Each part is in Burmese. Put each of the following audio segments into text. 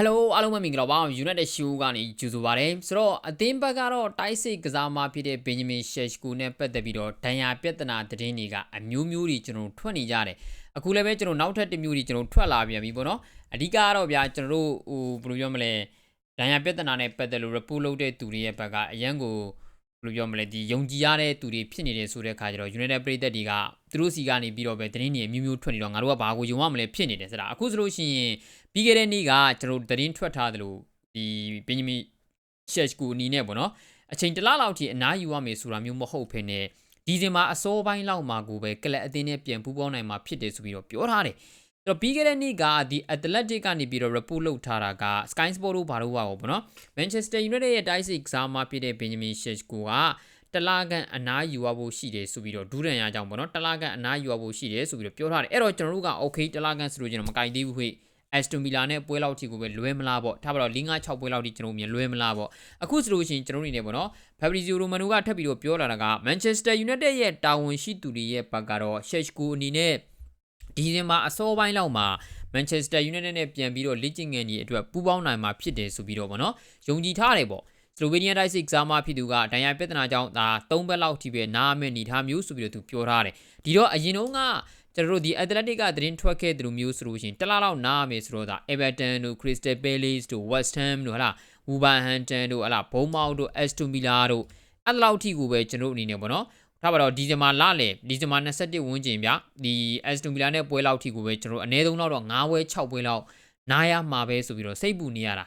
Hello အားလုံးပဲမင်္ဂလာပါ United Show ကနေကြိုဆိုပါရစေဆိုတော့အသင်းဘက်ကတော့တိုက်စစ်ကစားမဖြစ်တဲ့ Benjamin Sheshko နဲ့ပတ်သက်ပြီးတော့ဒဏ်ရာပြဿနာသတင်းတွေကအမျိုးမျိုးတွေကျွန်တော်တို့ထွက်နေကြတယ်အခုလည်းပဲကျွန်တော်နောက်ထပ်တစ်မျိုးတွေကျွန်တော်ထွက်လာပြန်ပြီပေါ့နော်အဓိကကတော့ဗျာကျွန်တော်တို့ဟိုဘယ်လိုပြောမလဲဒဏ်ရာပြဿနာနဲ့ပတ်သက်လို့ report လုပ်တဲ့သူတွေရဲ့ဘက်ကအရန်ကို ဘယ်လိုပြောမလဲဒီယုံကြည်ရတဲ့သူတွေဖြစ်နေတဲ့ဆိုတဲ့ခါကျတော့ United ပြည်သက်တွေကသူတို့စီကနေပြီးတော့ပဲသတင်းတွေအမျိုးမျိုးထွက်နေတော့ငါတို့ကဘာကိုယုံရမလဲဖြစ်နေတယ်ဆိုတာအခုဆိုလို့ရှိရင်ပြီးခဲ့တဲ့နေ့ကကျွန်တော်သတင်းထွက်ထားသလိုဒီဘင်ဂျမင်ရှက်ကူအနေနဲ့ပေါ့နော်အချိန်တစ်လလောက်ထိအနားယူရမယ်ဆိုတာမျိုးမဟုတ်ဖ ೇನೆ ဒီဇင်ဘာအစောပိုင်းလောက်မှာကိုပဲကလပ်အသင်းနဲ့ပြန်ပူးပေါင်းနိုင်မှာဖြစ်တယ်ဆိုပြီးတော့ပြောထားတယ် အဲ့တော့ပြီးခဲ့တဲ့နေ့ကဒီ Athletic ကနေပြီးတော့ report လုပ်ထားတာက Sky Sport တို့ဘာလို့ပါပေါ့နော် Manchester United ရဲ့တိုက်စစ်ကစားမဖြစ်တဲ့ Benjamin Sheshko ကတလာကန်အနားယူရဖို့ရှိတယ်ဆိုပြီးတော့ဒူးရန်ရကြောင်းပေါ့နော်တလာကန်အနားယူရဖို့ရှိတယ်ဆိုပြီးတော့ပြောထားတယ်အဲ့တော့ကျွန်တော်တို့က okay တလာကန်ဆိုလို့ကျွန်တော်မကင်သေးဘူးဟဲ့ Aston Villa နဲ့ပွဲလောက်ထိကိုပဲလွဲမလားပေါ့ထားပါတော့5 6ပွဲလောက်ထိကျွန်တော်မြင်လွဲမလားပေါ့အခုဆိုလို့ရှိရင်ကျွန်တော်နေနေပေါ့နော် Fabrizio Romano ကထပ်ပြီးတော့ပြောလာတာက Manchester United ရဲ့တာဝန်ရှိသူတွေရဲ့ဘက်ကတော့ Sheshko အနေနဲ့ ဒီဇင်ဘာအစောပိုင်းလောက်မှာ Manchester United နဲ့ပြန်ပြီးတော့လေ့ကျင့်ငယ်ကြီးအတွက်ပူးပေါင်းနိုင်မှာဖြစ်တယ်ဆိုပြီးတော့ပေါ့နော်ယုံကြည်ထားတယ်ပေါ့ Slovenia တိုက်စစ်ကစားမဖြစ်သူကဒဏ်ရာပြဿနာကြောင့်ဒါ၃ဘက်လောက်ထိပဲနားမဲ့နေထားမျိုးဆိုပြီးတော့သူပြောထားတယ်ဒီတော့အရင်တုန်းကကျွန်တော်တို့ဒီ Athletic ကသတင်းထွက်ခဲ့တဲ့လူမျိုးဆိုလို့ရှိရင်တလားလောက်နားမယ်ဆိုတော့ဒါ Everton တို့ Crystal Palace တို့ West Ham တို့ဟလာ Wolverhampton တို့ဟလာ Bournemouth တို့ Aston Villa တို့အဲ့လောက်ထိကိုပဲကျွန်တော်အနေနဲ့ပေါ့နော် ထားပါတော့ဒီဇင်ဘာလလေဒီဇင်ဘာ21ဝန်းကျင်ဗျဒီ Aston Villa နဲ့ပွဲလောက်ထိကိုပဲကျွန်တော်အနည်းဆုံးတော့9ပွဲ6ပွဲလောက်နားရမှာပဲဆိုပြီးတော့စိတ်ပူနေရတာ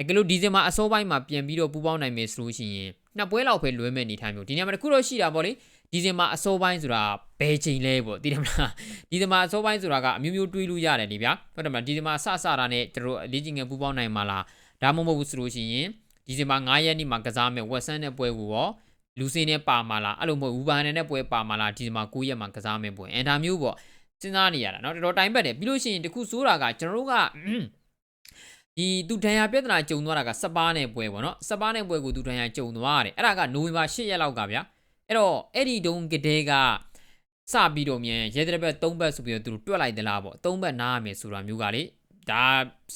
အကလို့ဒီဇင်ဘာအစောပိုင်းမှာပြန်ပြီးတော့ပူပေါင်းနိုင်မယ်ဆိုလို့ရှိရင်နှစ်ပွဲလောက်ပဲလွဲမဲ့နေထိုင်မျိုးဒီနေရာမှာတခုတော့ရှိတာပေါ့လေဒီဇင်ဘာအစောပိုင်းဆိုတာဘယ်ချိန်လဲပေါ့သိတယ်မလားဒီဇင်ဘာအစောပိုင်းဆိုတာကအမျိုးမျိုးတွေးလို့ရတယ်လေဗျာဟုတ်တယ်မလားဒီဇင်ဘာစစတာနဲ့ကျွန်တော်လေ့ကျင့်ငယ်ပူပေါင်းနိုင်မှာလားဒါမှမဟုတ်ဘူးဆိုလို့ရှိရင်ဒီဇင်ဘာ9ရက်နေ့မှာကစားမယ်ဝက်ဆန်နဲ့ပွဲကိုရော လူစင်းနဲ့ပါမာလားအဲ့လိုမဟုတ်ဘူးဘာနဲ့ပွဲပါမာလားဒီဇင်ဘာ9ရက်မှာကစားမယ်ပွဲအန်ဒါမျိုးပေါ့စဉ်းစားနေရတာเนาะတော်တော်တိုင်းပတ်တယ်ပြီးလို့ရှိရင်တခုစိုးတာကကျွန်တော်တို့ကဒီသူဒဏ်ရာပြဿနာကြုံသွားတာကစပါးနဲ့ပွဲပေါ့နော်စပါးနဲ့ပွဲကိုသူဒဏ်ရာကြုံသွားတယ်အဲ့ဒါကနိုဝင်ဘာ10ရက်လောက်ကဗျာအဲ့တော့အဲ့ဒီတုန်းကတည်းကစပြီးတော့မြန်ရဲတဲ့ဘက်3ဘက်ဆိုပြီးတော့သူတို့တွက်လိုက်သလားပေါ့3ဘက်နားရမယ်ဆိုတာမျိုးကလေဒါ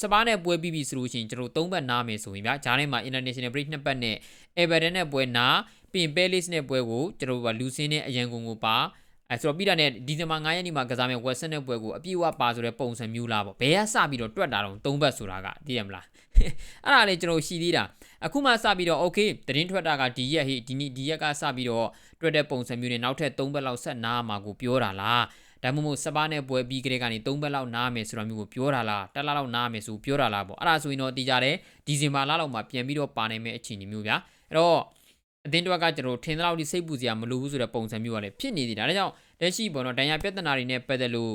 စပါးနဲ့ပွဲပြီးပြီဆိုလို့ရှိရင်ကျွန်တော်3ဘက်နားမယ်ဆိုရင်ဗျာဂျားထဲမှာ international break နှစ်ပတ်နဲ့ Everton နဲ့ပွဲနား ပြီးရင် Palace နဲ့ပွဲကိုကျွန်တော်တို့ကလူစင်းနဲ့အရန်ကုန်ကိုပါအဲဆိုတော့ပြီးတာနဲ့ဒီဇင်ဘာ9ရက်နေ့မှာကစားမယ့်ဝက်ဆန်တဲ့ပွဲကိုအပြည့်အဝပါဆိုတဲ့ပုံစံမျိုးလားပေါ့ဘယ်ကစပြီးတော့တွက်တာတော့၃ဘတ်ဆိုတာကသိရမလားအဲ့ဒါလေကျွန်တော်ရှိသေးတာအခုမှစပြီးတော့ okay သတင်းထွက်တာကဒီရက်ဟိဒီနေ့ဒီရက်ကစပြီးတော့တွက်တဲ့ပုံစံမျိုးနဲ့နောက်ထပ်၃ဘတ်လောက်ဆက်နားမှာကိုပြောတာလားဒါမှမဟုတ်စပါးနဲ့ပွဲပြီးကလေးကနေ၃ဘက်လောက်နားမယ်ဆိုတာမျိုးကိုပြောတာလားတက်လာလောက်နားမယ်ဆိုပြောတာလားပေါ့အဲ့ဒါဆိုရင်တော့တီးကြတယ်ဒီဇင်ဘာလလောက်မှာပြန်ပြီးတော့ပါနိုင်မယ့်အခြေအနေမျိုးဗျာအဲ့တော့ အသင်းတွက်ကကျွန်တော်ထင်သလောက်ဒီစိတ်ပူစရာမလိုဘူးဆိုတဲ့ပုံစံမျိုးကလည်းဖြစ်နေသေးတာဒါကြောင့်လက်ရှိပေါ့နော်ဒဏ်ရာပြဿနာတွေနဲ့ပတ်သက်လို့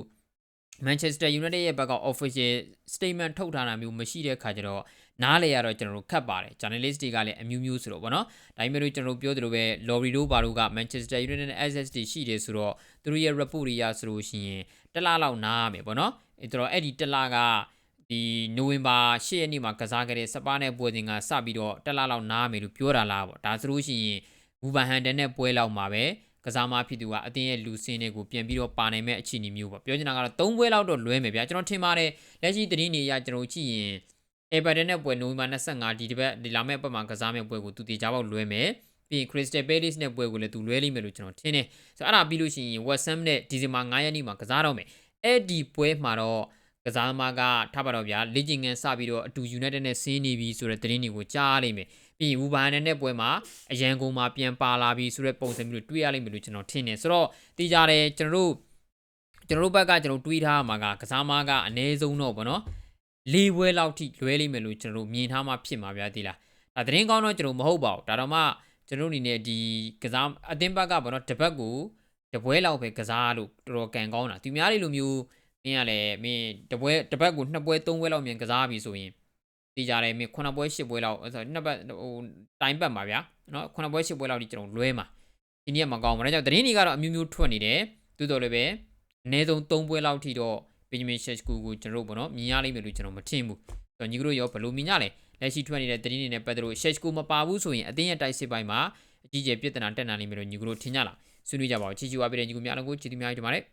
Manchester United ရဲ့ဘက်က official statement ထုတ်ထားတာမျိုးမရှိတဲ့ခါကျတော့နားလေရတော့ကျွန်တော်တို့ခတ်ပါတယ် journalist တွေကလည်းအမျိုးမျိုးဆိုတော့ဗောနော်ဒါပေမဲ့လို့ကျွန်တော်တို့ပြောသလိုပဲ Lorry တို့ဘာတို့က Manchester United နဲ့ SSD ရှိတယ်ဆိုတော့သူတို့ရဲ့ report တွေရဆိုလို့ရှိရင်တစ်လလောက်နားရမယ်ဗောနော်အဲ့တော့အဲ့ဒီတစ်လက ဒီနိုဝင်ဘာ10ရက်နေ့မှာကစားခဲ့တဲ့စပါးနဲ့ပွဲစဉ်ကစပြီးတော့တစ်လလောက်နားမယ်လို့ပြောတာလားဗောဒါဆိုလို့ရှိရင်ဝူဗန်ဟန်တန်နဲ့ပွဲလောက်မှာပဲကစားမဖြစ်သူကအတင်းရဲ့လူစင်းတွေကိုပြန်ပြီးတော့ပါနိုင်မဲ့အခြေအနေမျိုးပေါ့ပြောချင်တာကတော့၃ပွဲလောက်တော့လွဲမယ်ဗျာကျွန်တော်ထင်ပါတယ်လက်ရှိသတင်းတွေအရကျွန်တော်ကြည့်ရင် Everton နဲ့ပွဲနိုဝင်ဘာ25ဒီတစ်ပတ်ဒီလာမယ့်ပတ်မှာကစားမယ့်ပွဲကိုသူတေချာပေါက်လွဲမယ်ပြီးရင် Crystal Palace နဲ့ပွဲကိုလည်းသူလွဲလိမ့်မယ်လို့ကျွန်တော်ထင်တယ်ဆိုတော့အဲ့ဒါပြီးလို့ရှိရင် West Ham နဲ့ဒီဇင်ဘာ9ရက်နေ့မှာကစားတော့မယ်အဲ့ဒီပွဲမှာတော့ ကစားသမားကထားပါတော့ဗျာလေ့ကျင့်ခန်းစပြီးတော့အတူ United နဲ့ဆင်းနေပြီဆိုတဲ့သတင်းတွေကိုကြားလိမ့်မယ်ပြီးရင်ဝူဘာနန်နဲ့ပွဲမှာအရန်ကုန်မှာပြန်ပါလာပြီဆိုတဲ့ပုံစံမျိုးတွေတွေ့ရလိမ့်မယ်လို့ကျွန်တော်ထင်တယ်ဆိုတော့သိကြတယ်ကျွန်တော်တို့ကျွန်တော်တို့ဘက်ကကျွန်တော်တွေးထားမှာကကစားသမားကအနည်းဆုံးတော့ဗောနော်လေးပွဲလောက်ထိလွဲလိမ့်မယ်လို့ကျွန်တော်တို့မြင်ထားမှဖြစ်မှာဗျာသိလားဒါသတင်းကောင်းတော့ကျွန်တော်မဟုတ်ပါဘူးဒါတော့မှကျွန်တော်အနေနဲ့ဒီကစားအသင်းဘက်ကဗောနော်တပတ်ကိုတပွဲလောက်ပဲကစားလို့တော်တော်ကန်ကောင်းတာသူများတွေလိုမျိုး မင်းကလည်းမင်းတပွဲတပတ်ကိုနှစ်ပွဲသုံးပွဲလောက်မြန်ကစားပြီဆိုရင်တည်ကြတယ်မင်းခုနှစ်ပွဲရှစ်ပွဲလောက်ဆိုနှစ်ပတ်ဟိုတိုင်းပတ်မှာဗျာနော်ခုနှစ်ပွဲရှစ်ပွဲလောက်ဒီကျွန်တော်လွဲမှာဒီနေ့မကောင်းဘူးဒါကြောင့်သတင်းတွေကတော့အမျိုးမျိုးထွက်နေတယ်သို့တော်လည်းပဲအနည်းဆုံး၃ပွဲလောက်ထိတော့ဘင်ဂျမင်ရှက်ကူကိုကျွန်တော်တို့ပေါ့နော်မြင်ရလိမ့်မယ်လို့ကျွန်တော်မထင်ဘူးဆိုတော့ညီကတို့ရောဘယ်လိုမြင်ကြလဲလက်ရှိထွက်နေတဲ့သတင်းတွေနဲ့ပတ်သက်လို့ရှက်ကူမပါဘူးဆိုရင်အတင်းရဲ့တိုက်စစ်ပိုင်းမှာအကြီးကျယ်ပြဿနာတက်နိုင်လိမ့်မယ်လို့ညီကတို့ထင်ကြလားဆွေးနွေးကြပါဦးချီချီဝါပြတဲ့ညီကများလည်းကိုချီတီများကြီးတင်ပါတယ်